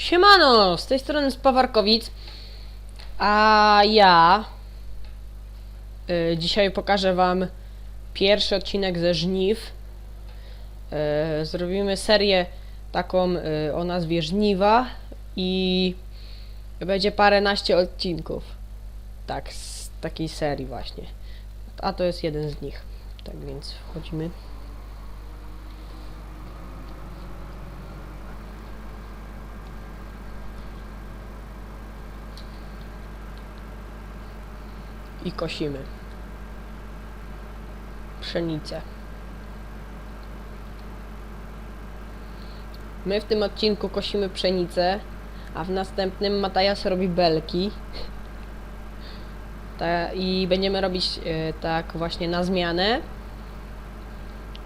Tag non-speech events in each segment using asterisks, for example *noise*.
Siemano, z tej strony Spawarkowic, a ja y, dzisiaj pokażę wam pierwszy odcinek ze Żniw. Y, zrobimy serię taką y, o nazwie Żniwa i będzie paręnaście odcinków. Tak, z takiej serii właśnie. A to jest jeden z nich. Tak więc wchodzimy. I kosimy pszenicę. My w tym odcinku kosimy pszenicę, a w następnym Matajas robi belki. Ta, I będziemy robić e, tak właśnie na zmianę.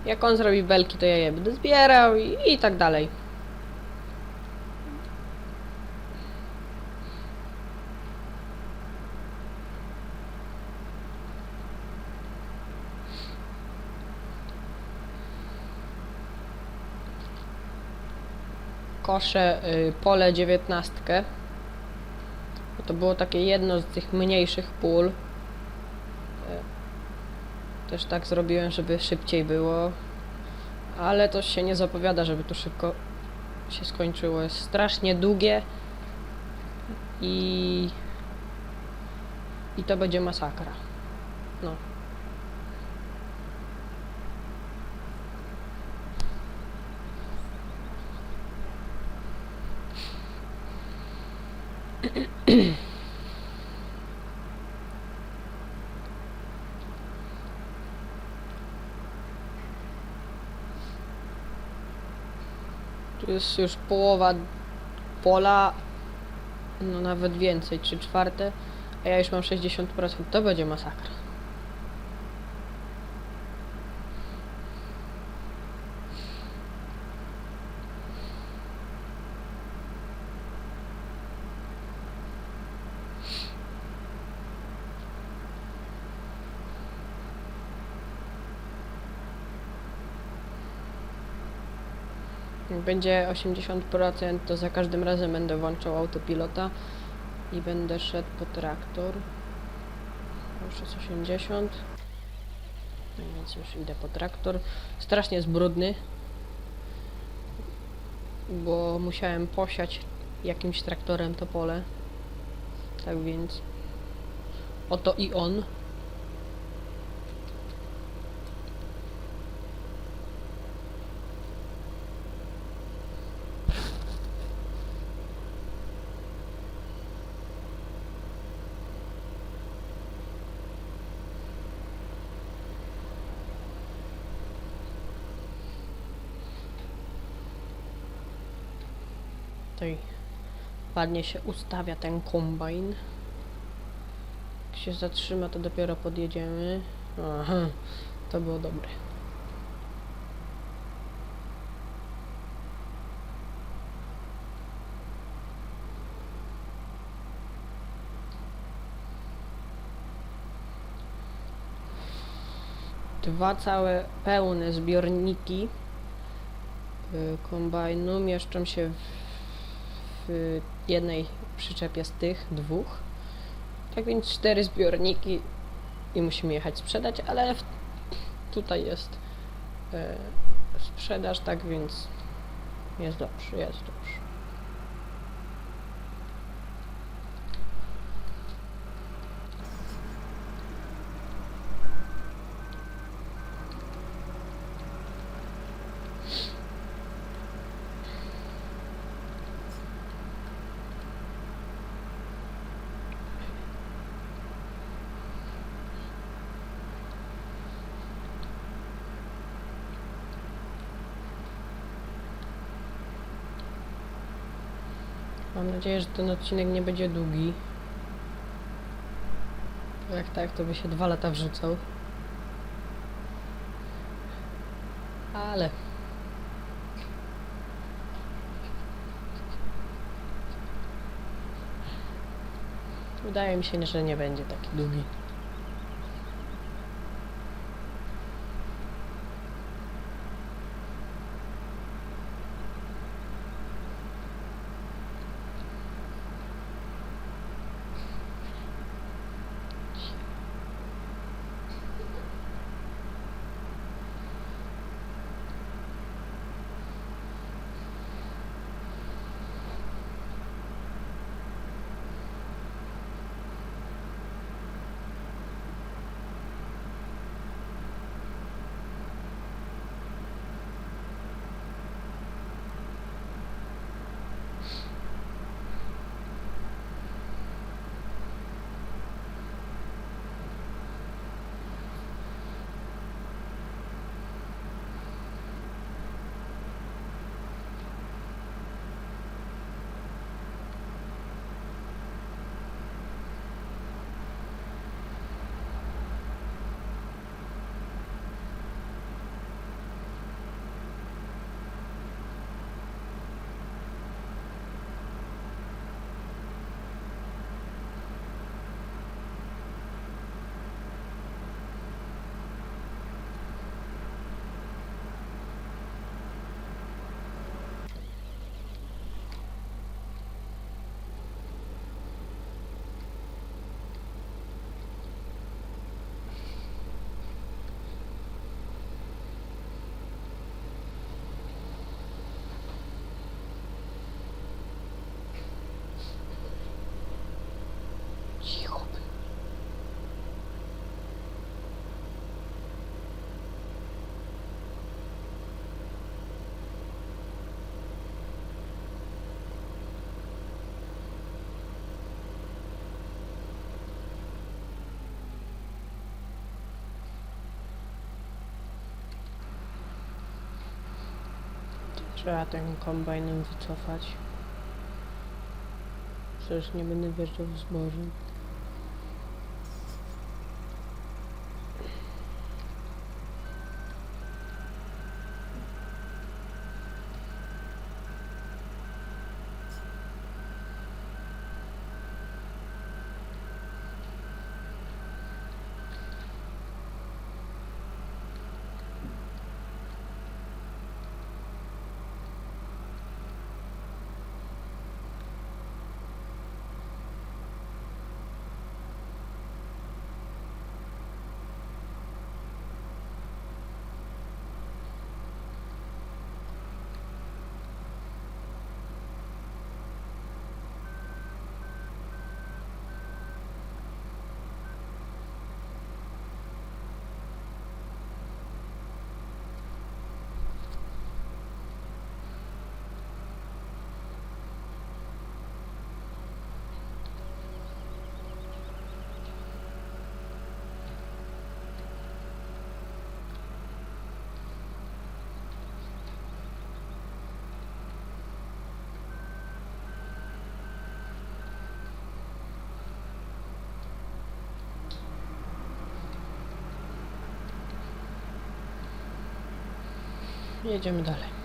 Jak on zrobi belki, to ja je będę zbierał i, i tak dalej. Koszę y, pole dziewiętnastkę. Bo To było takie jedno z tych mniejszych pól. Y, Też tak zrobiłem, żeby szybciej było. Ale to się nie zapowiada, żeby to szybko się skończyło. Jest strasznie długie i i to będzie masakra. No. Tu jest już połowa pola, no nawet więcej, 3 czwarte, a ja już mam 60%. To będzie masakra. Jak będzie 80%, to za każdym razem będę włączał autopilota i będę szedł po traktor. Już jest 80. No Więc już idę po traktor. Strasznie jest brudny, bo musiałem posiać jakimś traktorem to pole. Tak więc oto i on. Tutaj ładnie się ustawia ten kombajn. Jak się zatrzyma, to dopiero podjedziemy. Aha, to było dobre. Dwa całe pełne zbiorniki y, kombajnu mieszczą się w, w jednej przyczepie z tych dwóch. Tak więc cztery zbiorniki i musimy jechać sprzedać, ale w, tutaj jest e, sprzedaż, tak więc jest dobrze, jest dobrze. Mam nadzieję, że ten odcinek nie będzie długi. Jak tak, to by się dwa lata wrzucał. Ale. Wydaje mi się, że nie będzie taki długi. Trzeba ten kombajnem wycofać. Przecież nie będę wjeżdżał w zboże. Jedziemy dalej.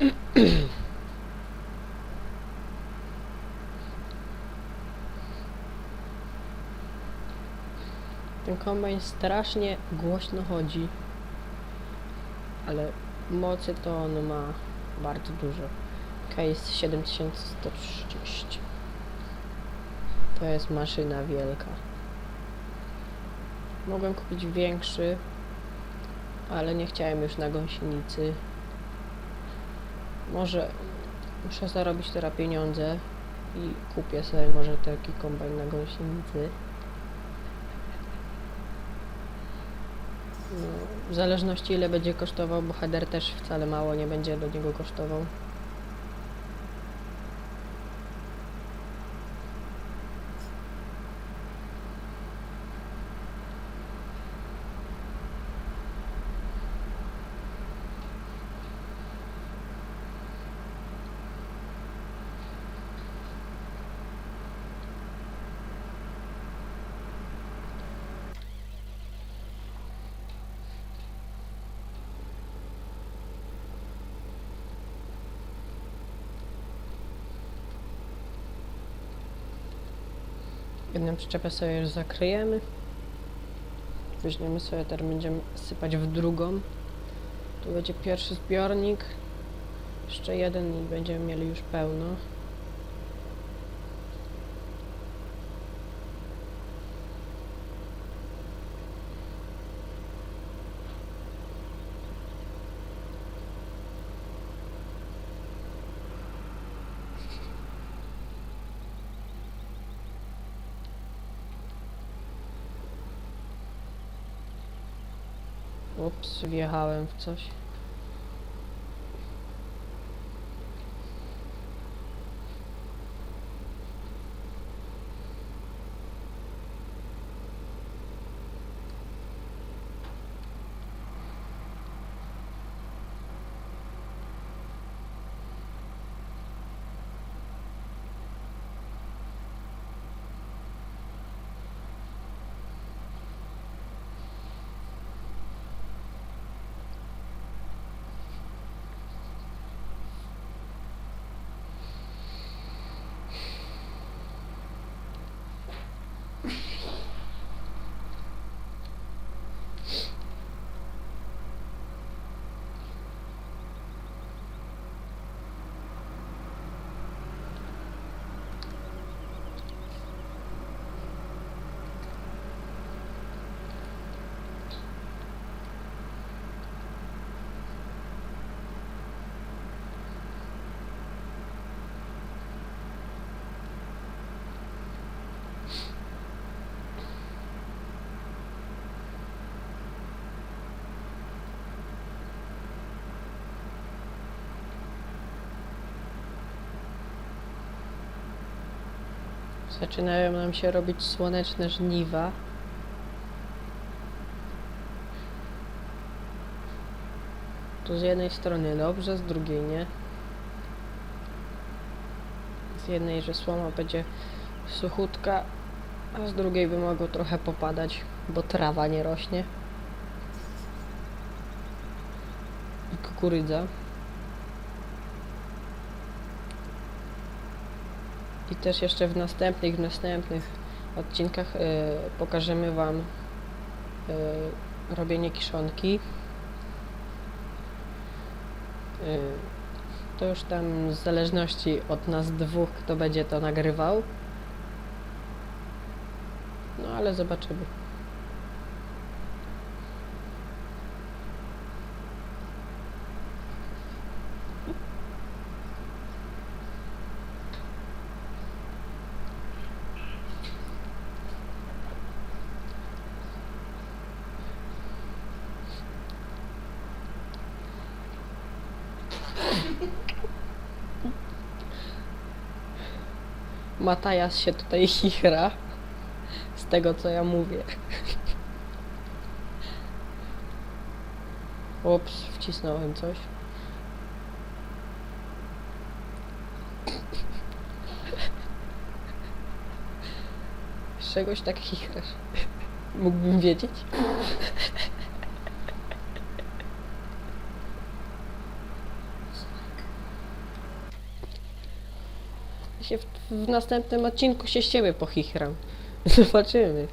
*clears throat* Ten kombajn strasznie głośno chodzi. Ale mocy to on ma bardzo dużo. Case 7130. To jest maszyna wielka. Mogłem kupić większy, ale nie chciałem już na gąsienicy. Może muszę zarobić teraz pieniądze i kupię sobie może taki kombajn na gąsienicy. No, w zależności ile będzie kosztował, bo header też wcale mało nie będzie do niego kosztował. Przyczepę sobie już zakryjemy. Weźmiemy sobie, teraz będziemy sypać w drugą. Tu będzie pierwszy zbiornik. Jeszcze jeden i będziemy mieli już pełno. Ups, wjechałem w coś. Zaczynają nam się robić słoneczne żniwa. Tu z jednej strony dobrze, z drugiej nie. Z jednej, że słoma będzie suchutka, a z drugiej by mogło trochę popadać, bo trawa nie rośnie. I kukurydza. I też jeszcze w następnych, w następnych odcinkach y, pokażemy Wam y, robienie kiszonki. Y, to już tam w zależności od nas dwóch, kto będzie to nagrywał. No ale zobaczymy. Matajas się tutaj *laughs* chichra z tego co ja mówię. Ups, wcisnąłem coś. Z czegoś tak chichrasz? Mógłbym wiedzieć? Się w, w następnym odcinku się z ciebie pochichram. *laughs* Zobaczymy.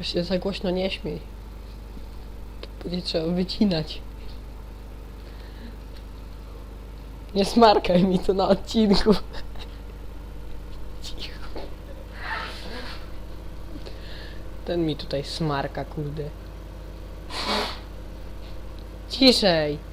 Się za głośno nie śmiej. Będzie trzeba wycinać. Nie smarkaj mi to na odcinku. *laughs* Cicho. Ten mi tutaj smarka, kurde. Ciszej.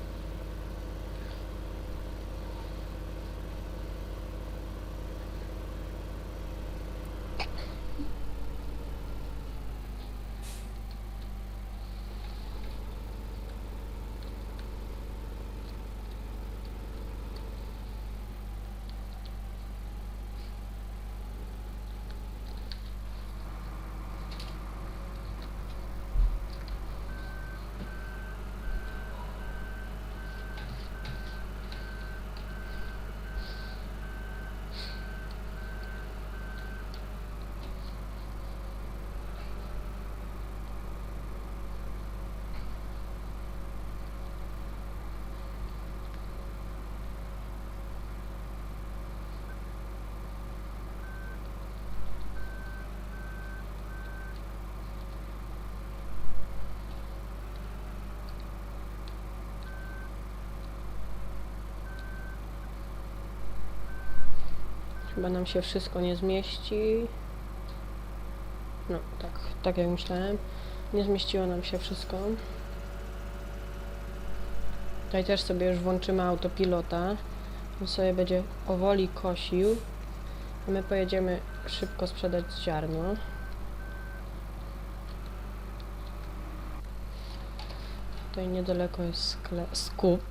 Chyba nam się wszystko nie zmieści. No, tak, tak jak myślałem. Nie zmieściło nam się wszystko. Tutaj też sobie już włączymy autopilota. On sobie będzie powoli kosił. A my pojedziemy szybko sprzedać ziarno. Tutaj niedaleko jest skup.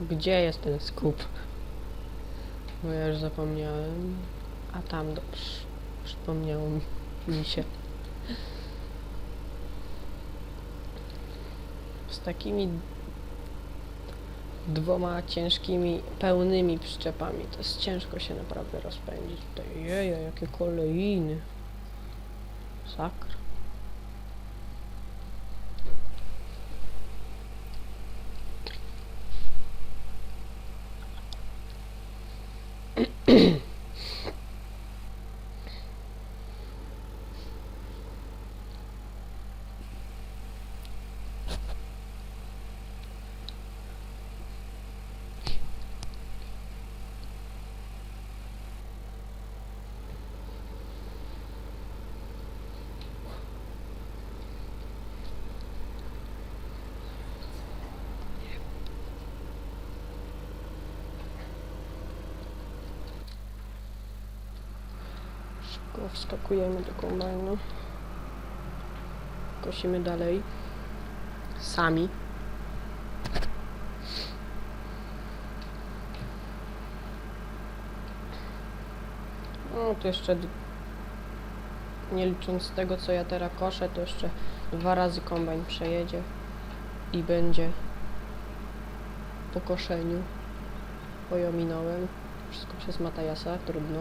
Gdzie jest ten skup? Bo ja już zapomniałem. A tam dobrze. Przypomniało mi- się. Z takimi dwoma ciężkimi, pełnymi przyczepami to jest ciężko się naprawdę rozpędzić. Jeja, jakie kolejny. Sakra. Wskakujemy do kombajnu. Kosimy dalej. Sami. No to jeszcze nie licząc tego co ja teraz koszę, to jeszcze dwa razy kombajn przejedzie i będzie po koszeniu. Bo ją minąłem. Wszystko przez Matajasa, trudno.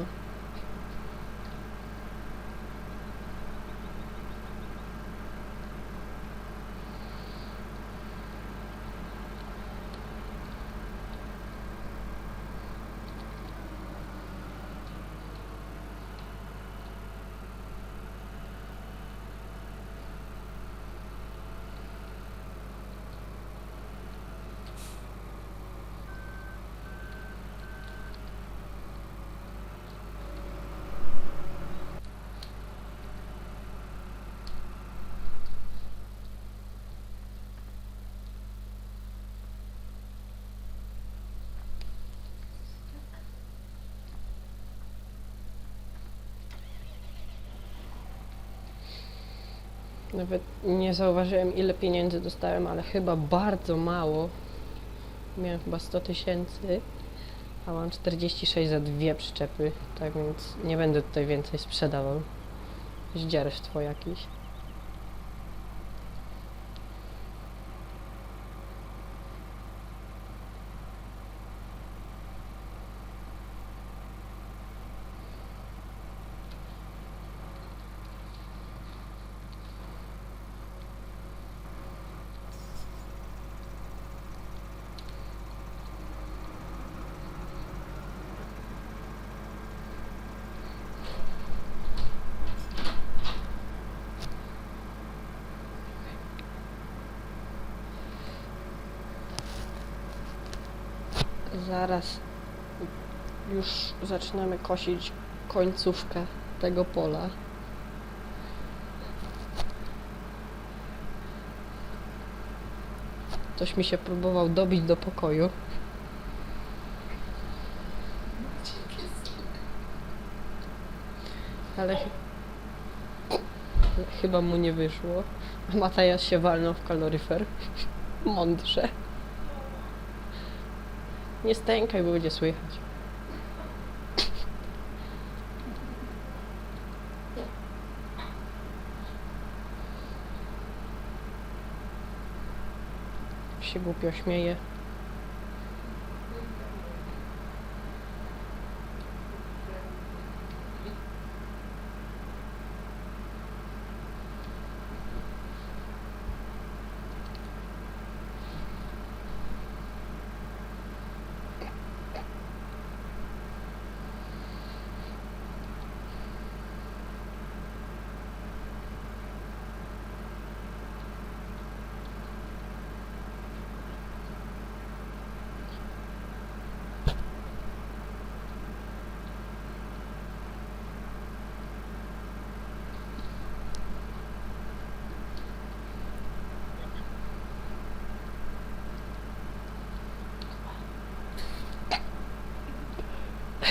Nawet nie zauważyłem ile pieniędzy dostałem, ale chyba bardzo mało. Miałem chyba 100 tysięcy, a mam 46 za dwie przyczepy, tak więc nie będę tutaj więcej sprzedawał. Zdzierstwo jakieś. Zaraz już zaczynamy kosić końcówkę tego pola. Ktoś mi się próbował dobić do pokoju. Ale, chy- ale chyba mu nie wyszło. A Matajas się walnął w kaloryfer. Mądrze. Nie stękaj, bo będzie słychać. Się głupio śmieje.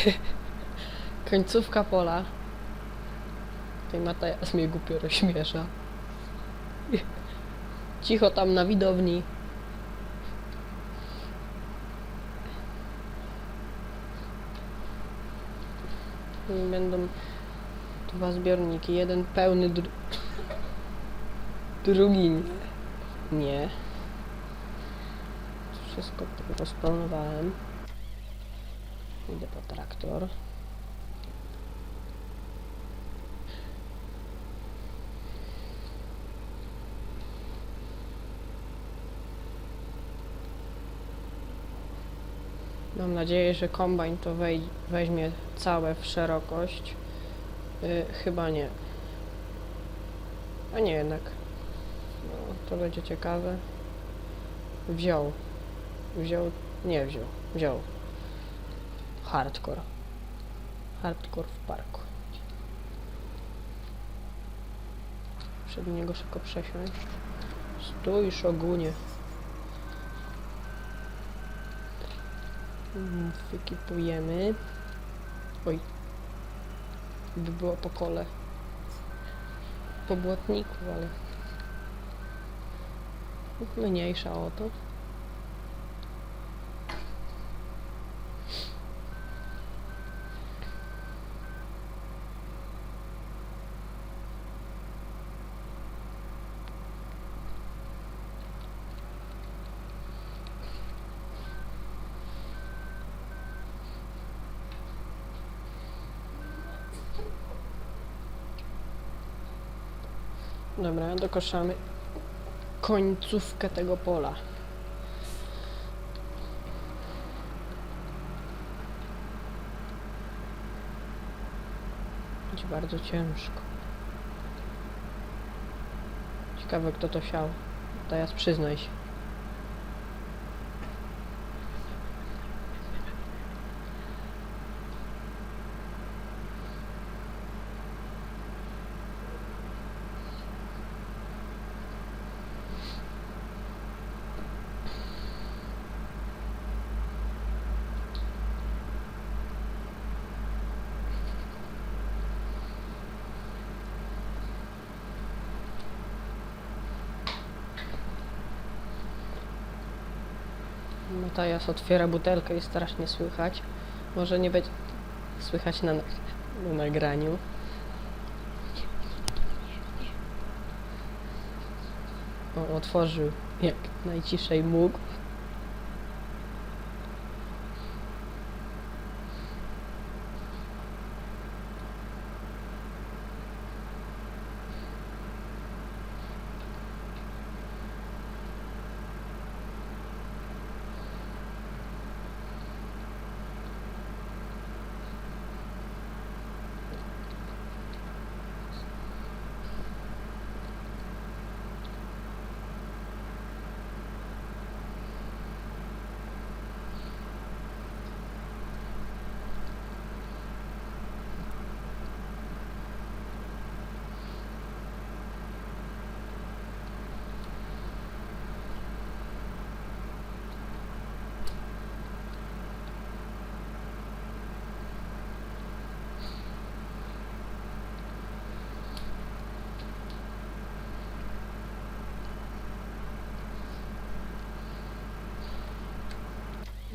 *laughs* Końcówka pola. Tej Matajas mnie głupio rozśmiesza. *laughs* Cicho tam na widowni. I będą dwa zbiorniki. Jeden pełny, dru... *laughs* drugi nie. Nie. Wszystko rozplanowałem. Idę po traktor. Mam nadzieję, że kombajn to wej weźmie całe w szerokość. Y, chyba nie. A nie jednak. No, to będzie ciekawe. Wziął. Wziął. Nie wziął. Wziął. Hardcore. Hardcore w parku. Przed niego szybko przesiąść. Stój, szogunie. Wykipujemy. Oj. by było po kole. Po błotniku, ale mniejsza o to. Dobra, dokoszamy końcówkę tego pola. Będzie bardzo ciężko. Ciekawe kto to siał. Teraz przyznaj się. Matajas otwiera butelkę i strasznie słychać. Może nie będzie słychać na, na nagraniu. O, otworzył jak najciszej mógł.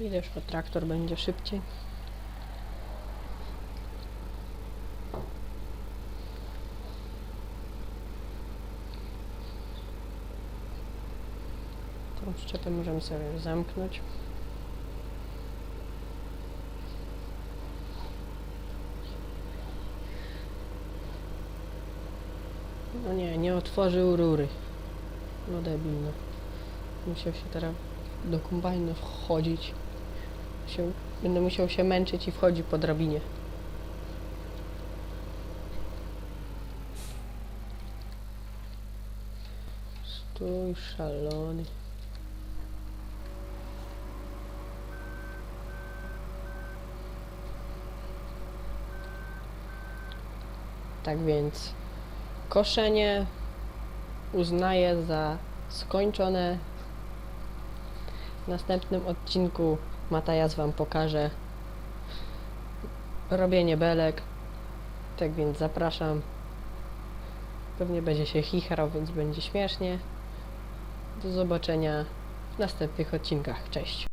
Idę że traktor będzie szybciej. Tą szczepę możemy sobie zamknąć. No nie, nie otworzył rury. No debil, no. Musiał się teraz do kombajnu wchodzić. Się, będę musiał się męczyć i wchodzić po drabinie. Stój szalony. Tak więc koszenie uznaję za skończone. W następnym odcinku Matajas Wam pokaże robienie belek. Tak więc zapraszam. Pewnie będzie się chichrał, więc będzie śmiesznie. Do zobaczenia w następnych odcinkach. Cześć.